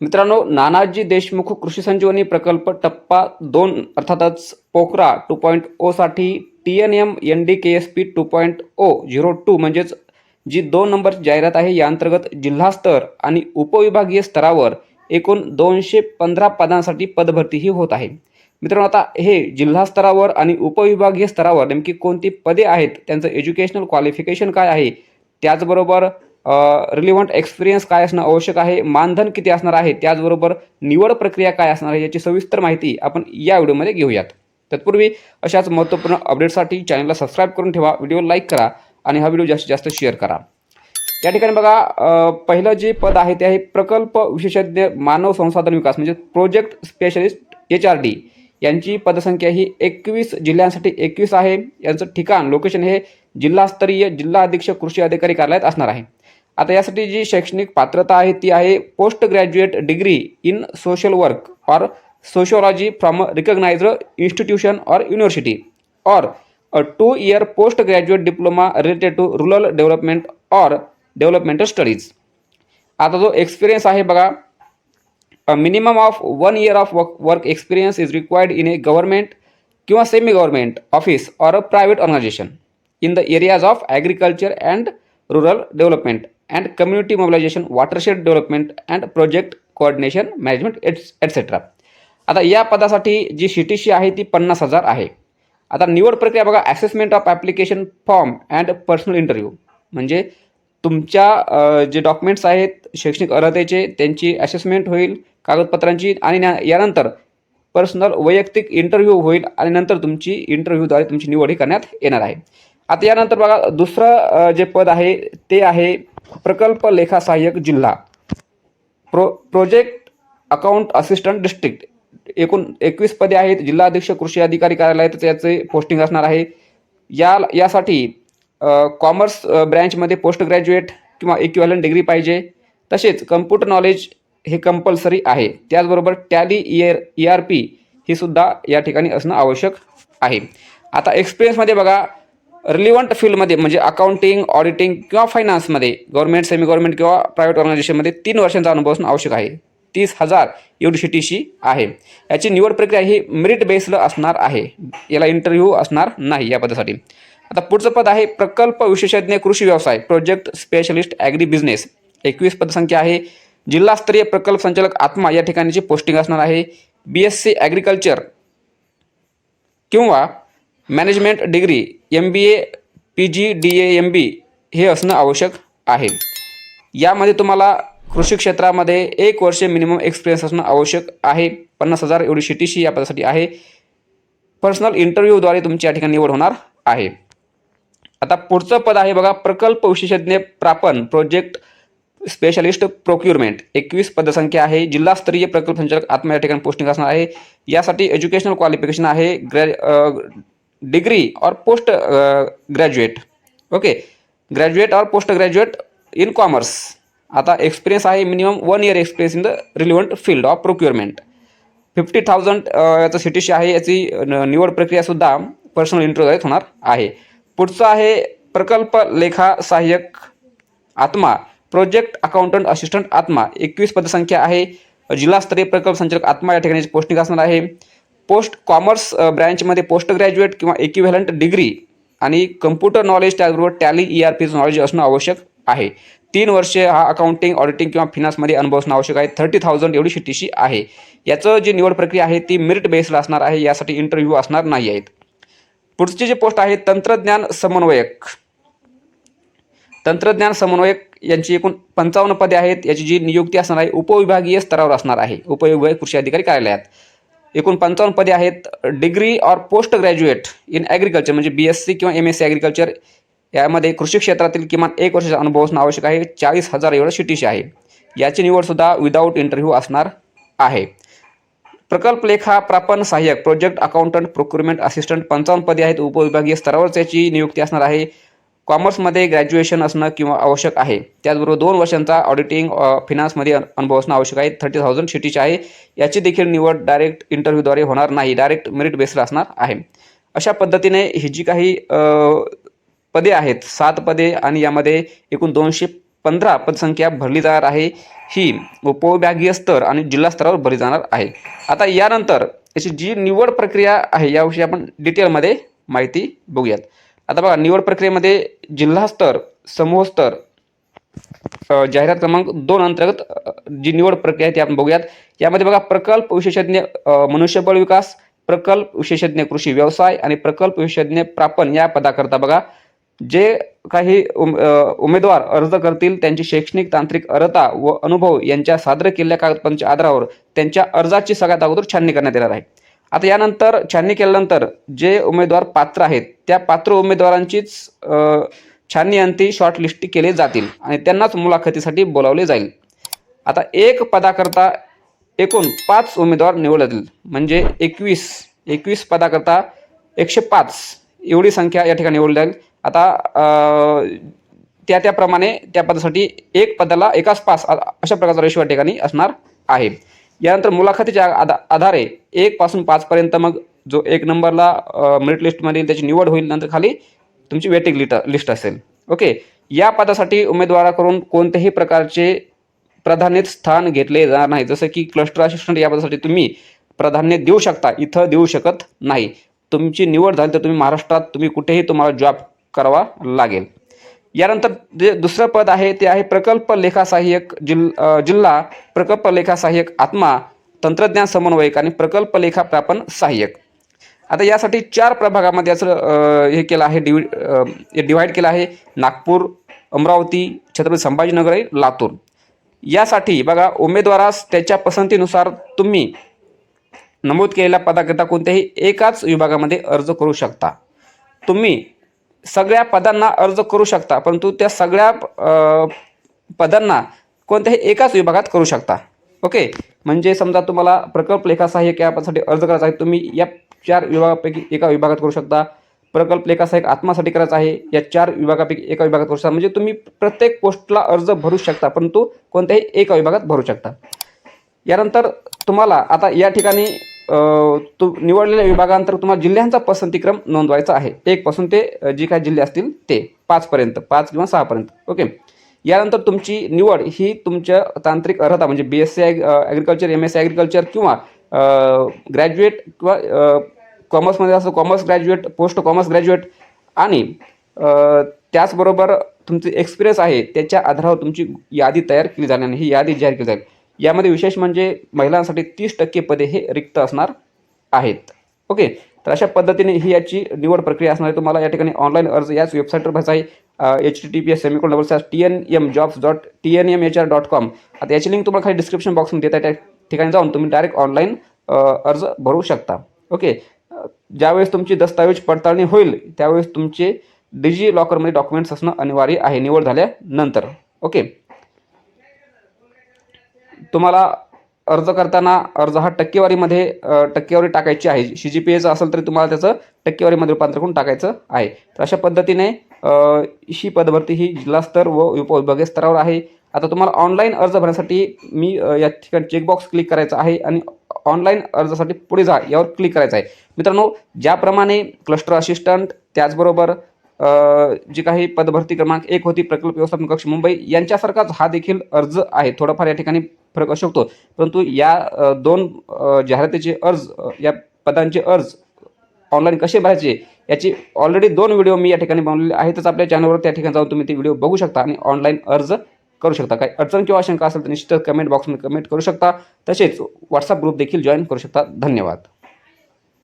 मित्रांनो नानाजी देशमुख कृषी संजीवनी प्रकल्प टप्पा दोन अर्थातच POCRA two point ओसाठी T N M N D K S P two point O zero two म्हणजेच जी दोन नंबरची जाहिरात आहे या अंतर्गत जिल्हा स्तर आणि उपविभागीय स्तरावर एकूण दोनशे पंधरा पदांसाठी पदभरतीही होत आहे. मित्रांनो आता हे जिल्हा स्तरावर आणि उपविभागीय स्तरावर नेमकी कोणती पदे आहेत त्यांचं एज्युकेशनल क्वालिफिकेशन काय आहे त्याचबरोबर रिलिव्हंट एक्सपिरियन्स काय असणं आवश्यक आहे? मानधन किती असणार आहे? त्याचबरोबर निवड प्रक्रिया काय असणार आहे? याची सविस्तर माहिती आपण या व्हिडिओमध्ये घेऊयात. तत्पूर्वी अशाच महत्त्वपूर्ण अपडेटसाठी चॅनलला सबस्क्राईब करून ठेवा व्हिडिओ लाईक करा आणि हा व्हिडिओ जास्तीत जास्त शेअर करा. या ठिकाणी बघा पहिलं जे पद आहे ते आहे प्रकल्प विशेषज्ञ मानव संसाधन विकास म्हणजे project specialist H R D यांची पदसंख्या ही एकवीस जिल्ह्यांसाठी एकवीस आहे. यांचं ठिकाण लोकेशन हे जिल्हास्तरीय जिल्हा अधीक्षक कृषी अधिकारी कार्यालयात असणार आहे. आता यासाठी जी शैक्षणिक पात्रता आहे, ती आहे post graduate degree in social work or sociology from recognise or university or a two year post graduate diploma related to rural development or developmental studies. आता जो एक्सपिरियन्स आहे बघा minimum of one year of work work experience is required in a government किंवा semi government office a private organisation in the areas of agriculture and rural development and community mobilisation watershed development and project coordination management et etcetera आता या पदासाठी जी C T C आहे ती पन्नास हजार आहे. आता निवड प्रक्रिया बघा assessment of application form and personal interview म्हणजे तुमच्या जे डॉक्युमेंट्स आहेत शैक्षणिक अर्हतेचे त्यांची असेसमेंट होईल कागदपत्रांची आणि न्या- यानंतर पर्सनल वैयक्तिक इंटरव्ह्यू होईल आणि नंतर तुमची इंटरव्ह्यूद्वारे तुमची निवड ही करण्यात येणार आहे. आता यानंतर बघा दुसरं जे पद आहे ते आहे प्रकल्प लेखा सहाय्यक जिल्हा. Pro project account assistant district. एकूण एकवीस पदे आहेत. जिल्हा अध्यक्ष कृषी अधिकारी कार्यालयात याचे पोस्टिंग असणार आहे. या यासाठी कॉमर्स ब्रँचमध्ये पोस्ट ग्रॅज्युएट किंवा इक्विव्हॅलंट डिग्री पाहिजे. तसेच कम्प्युटर नॉलेज हे कंपल्सरी आहे. त्याचबरोबर Tally year E R P ही सुद्धा या ठिकाणी असणं आवश्यक आहे. आता एक्सपिरियन्समध्ये बघा. रिलिव्हंट फील्डमध्ये म्हणजे अकाउंटिंग ऑडिटिंग किंवा फायनान्समध्ये गव्हर्नमेंट सेमी गव्हर्नमेंट किंवा प्रायव्हेट ऑर्गनायझेशनमध्ये तीन वर्षांचा अनुभव असणं आवश्यक आहे. तीस हजार युनिव्हर्सिटीशी आहे. याची निवड प्रक्रिया ही मेरिट बेस्ड असणार आहे. याला इंटरव्ह्यू असणार नाही या पदासाठी. आता पुढचं पद आहे प्रकल्प विशेषज्ञ कृषी व्यवसाय प्रोजेक्ट स्पेशलिस्ट ॲग्री बिझनेस एकवीस पदसंख्या आहे. जिल्हास्तरीय प्रकल्प संचालक आत्मा या ठिकाणीची पोस्टिंग असणार आहे. बी एस सी ॲग्रिकल्चर किंवा management degree M B A P G D A M B हे असणं आवश्यक आहे. यामध्ये तुम्हाला कृषी क्षेत्रामध्ये एक वर्ष मिनिमम एक्सपिरियन्स असणं आवश्यक आहे. पन्नास हजार एवढी शिटीशी या पदासाठी आहे. पर्सनल इंटरव्ह्यूद्वारे तुमची या ठिकाणी निवड होणार आहे. आता पुढचं पद आहे बघा प्रकल्प विशेषज्ञ प्रापन प्रोजेक्ट स्पेशलिस्ट प्रोक्युरमेंट एकवीस पदसंख्या आहे. जिल्हास्तरीय प्रकल्प संचालक आत्मा या ठिकाणी पोस्टिंग असणार आहे. यासाठी एज्युकेशनल क्वालिफिकेशन आहे. Grad degree or post graduate. Okay. Graduate or post graduate in commerce. आता एक्सपिरियन्स आहे minimum one year experience in the relevant field of procurement fifty thousand याचं सी टी सी आहे याची न- निवड प्रक्रियासुद्धा पर्सनल इंटरव्ह्यूद्वारे होणार आहे. पुढचं आहे प्रकल्प लेखा सहाय्यक आत्मा. प्रोजेक्ट अकाउंटंट असिस्टंट आत्मा. एकवीस पदसंख्या आहे. जिल्हास्तरीय प्रकल्प संचालक आत्मा या ठिकाणी पोस्टिंग असणार आहे. पोस्ट कॉमर्स ब्रँचमध्ये पोस्ट ग्रॅज्युएट किंवा इक्विव्हॅलंट डिग्री आणि कम्प्युटर नॉलेज त्याचबरोबर टॅली ई आर पीचं नॉलेज असणं आवश्यक आहे. तीन वर्षे हा अकाउंटिंग ऑडिटिंग किंवा फिनान्समध्ये अनुभव असणं आवश्यक आहे. थर्टी थाउजंड एवढी शिटीशी आहे. याचं जी निवड प्रक्रिया आहे ती मेरिट बेस्ड असणार आहे यासाठी इंटरव्ह्यू असणार नाही आहेत. पुढची जी पोस्ट आहे तंत्रज्ञान समन्वयक. तंत्रज्ञान समन्वयक यांची एकूण पंचावन्न पदे आहेत. याची जी नियुक्ती असणार आहे उपविभागीय स्तरावर असणार आहे. उपविभागीय कृषी अधिकारी कार्यालयात. एकूण पंचावन्न पदे आहेत. Degree or post graduate in agriculture म्हणजे बी एस सी किंवा एम एस सी ॲग्रिकल्चर यामध्ये कृषी क्षेत्रातील किमान एक वर्षाचा अनुभव असणं आवश्यक आहे. चाळीस हजार एवढं शिटीशी आहे. याची निवडसुद्धा विदाऊट इंटरव्ह्यू असणार आहे. प्रकल्प लेखा प्रापन सहाय्यक प्रोजेक्ट अकाउंटंट प्रोक्युरमेंट असिस्टंट पंचावन्न पदे आहेत. उपविभागीय स्तरावरच याची नियुक्ती असणार आहे. कॉमर्समध्ये ग्रॅज्युएशन असणं किंवा आवश्यक आहे. त्याचबरोबर दोन वर्षांचा ऑडिटिंग फिनान्समध्ये अनुभव असणं आवश्यक आहे. थर्टी थाउजंड शिटीची आहे. याची देखील निवड डायरेक्ट इंटरव्ह्यूद्वारे होणार नाही. डायरेक्ट मेरिट बेसला असणार आहे. अशा पद्धतीने ही जी काही पदे आहेत सात पदे आणि यामध्ये एकूण दोनशे पंधरा पदसंख्या भरली जाणार आहे. ही उपविभागीय स्तर आणि जिल्हा स्तरावर भरली जाणार आहे. आता यानंतर याची जी निवड प्रक्रिया आहे याविषयी आपण डिटेलमध्ये माहिती बघूयात. आता बघा निवड प्रक्रियेमध्ये जिल्हास्तर समूहस्तर समूह स्तर जाहिरात क्रमांक दोन अंतर्गत जी निवड प्रक्रिया आहे ती आपण बघूयात. यामध्ये बघा प्रकल्प विशेषज्ञ मनुष्यबळ विकास प्रकल्प विशेषज्ञ कृषी व्यवसाय आणि प्रकल्प विशेषज्ञ प्रापण या पदाकरता बघा. जे काही उम उमेदवार अर्ज करतील त्यांची शैक्षणिक तांत्रिक अर्हता व अनुभव यांच्या सादर केलेल्या कागदपत्रांच्या आधारावर त्यांच्या अर्जाची सगळ्यात अगोदर छाननी करण्यात येणार आहे. आता यानंतर छाननी केल्यानंतर जे उमेदवार पात्र आहेत त्या पात्र उमेदवारांचीच छाननी अंती शॉर्टलिस्ट केले जातील आणि त्यांनाच मुलाखतीसाठी बोलावले जाईल. आता एक पदाकरता एकूण पाच उमेदवार निवडतील. म्हणजे एकवीस एकवीस पदाकरता एकशे पाच एवढी संख्या या ठिकाणी निवडली जाईल. आता त्या त्याप्रमाणे त्या पदासाठी एक पदाला एकाच पास अशा प्रकारचा रेशो या ठिकाणी असणार आहे. यानंतर मुलाखतीच्या आधा आधारे एक पासून पाचपर्यंत मग जो एक नंबरला मेरिट लिस्टमध्ये त्याची निवड होईल नंतर खाली तुमची वेटिंग लिट लिस्ट असेल. ओके? या पदासाठी उमेदवाराकडून कोणत्याही प्रकारचे प्राधान्य स्थान घेतले जाणार नाही. जसं की क्लस्टर असिस्टंट या पदासाठी तुम्ही प्राधान्य देऊ शकता इथं देऊ शकत नाही. तुमची निवड झाली तर तुम्ही महाराष्ट्रात तुम्ही कुठेही तुम्हाला जॉब करावा लागेल. यानंतर जे दुसरं पद आहे ते आहे प्रकल्प लेखा सहाय्यक जिल जिल्हा प्रकल्प लेखा सहाय्यक आत्मा तंत्रज्ञान समन्वयक आणि प्रकल्प लेखा प्रापण सहाय्यक. आता यासाठी चार प्रभागामध्ये याचं हे केलं आहे डिवि हे डिवाईड केलं आहे. नागपूर अमरावती छत्रपती संभाजीनगर आणि लातूर. यासाठी बघा उमेदवारास त्याच्या पसंतीनुसार तुम्ही नमूद केलेल्या पदाकरिता कोणत्याही एकाच विभागामध्ये अर्ज करू शकता. तुम्ही सगळ्या पदांना अर्ज करू शकता परंतु त्या सगळ्या पदांना कोणत्याही एकाच विभागात करू शकता. ओके म्हणजे समजा तुम्हाला प्रकल्प लेखा सहाय्यक या पदासाठी अर्ज करायचा आहे तुम्ही या चार विभागापैकी एका विभागात करू शकता. प्रकल्प लेखा सहाय्यक आत्मासाठी करायचा आहे या चार विभागापैकी एका विभागात करू शकता. म्हणजे तुम्ही प्रत्येक पोस्टला अर्ज भरू शकता परंतु कोणत्याही एका विभागात भरू शकता. यानंतर तुम्हाला आता या ठिकाणी तू निवडलेल्या विभागानंतर तुम्हाला जिल्ह्यांचा पसंतीक्रम नोंदवायचा आहे. एकपासून ते जे काही जिल्हे असतील ते पाचपर्यंत पाच किंवा सहापर्यंत ओके? यानंतर तुमची निवड ही तुमच्या तांत्रिक अर्हता म्हणजे B S C agriculture M S C agriculture किंवा ग्रॅज्युएट किंवा कॉमर्समध्ये असं commerce graduate post commerce graduate आणि त्याचबरोबर तुमचे एक्सपिरियन्स आहे त्याच्या आधारावर तुमची यादी तयार केली जाणार आणि ही यादी जाहीर केली जाईल. यामध्ये विशेष म्हणजे महिलांसाठी तीस टक्के पदे हे रिक्त असणार आहेत. ओके तर अशा पद्धतीने ही याची निवड प्रक्रिया असणार आहे. तुम्हाला या ठिकाणी ऑनलाईन अर्ज याच वेबसाईटवर भरायचा आहे. H T T P S semicolon double slash T N M jobs dot T N M H R dot com आता याची लिंक तुम्हाला खाली डिस्क्रिप्शन बॉक्समध्ये देत आहे त्या ठिकाणी जाऊन तुम्ही डायरेक्ट ऑनलाईन अर्ज भरू शकता. ओके ज्यावेळेस तुमची दस्तावेज पडताळणी होईल त्यावेळेस तुमचे डिजी लॉकरमध्ये डॉक्युमेंट्स असणं अनिवार्य आहे. निवड झाल्यानंतर. ओके तुम्हाला अर्ज करताना अर्ज हा टक्केवारीमध्ये टक्केवारी टाकायची आहे. सी जी पी एचं असेल तरी तुम्हाला त्याचं टक्केवारीमध्ये रूपांतर करून टाकायचं आहे. तर अशा पद्धतीने ही पदभरती ही जिल्हास्तर व उपविभागीय स्तरावर आहे. आता तुम्हाला ऑनलाईन अर्ज भरण्यासाठी मी या ठिकाणी चेकबॉक्स क्लिक करायचा आहे आणि ऑनलाईन अर्जासाठी पुढे जा यावर क्लिक करायचं आहे. मित्रांनो ज्याप्रमाणे क्लस्टर असिस्टंट त्याचबरोबर जी काही पदभरती क्रमांक एक होती प्रकल्प व्यवस्थापन कक्ष मुंबई यांच्यासारखाच हा देखील अर्ज आहे. थोडाफार या ठिकाणी फरक असू शकतो. परंतु या दोन जाहिरातीचे अर्ज या पदांचे अर्ज ऑनलाईन कसे भरायचे याची ऑलरेडी दोन व्हिडिओ मी या ठिकाणी बनवलेले आहेतच. आपल्या चॅनलवर त्या ठिकाणी जाऊन तुम्ही ते व्हिडिओ बघू शकता आणि ऑनलाईन अर्ज करू शकता. काही अडचण किंवा शंका असेल तर निश्चितच कमेंट बॉक्समध्ये कमेंट करू शकता. तसेच व्हॉट्सअप ग्रुप देखील जॉईन करू शकता. धन्यवाद.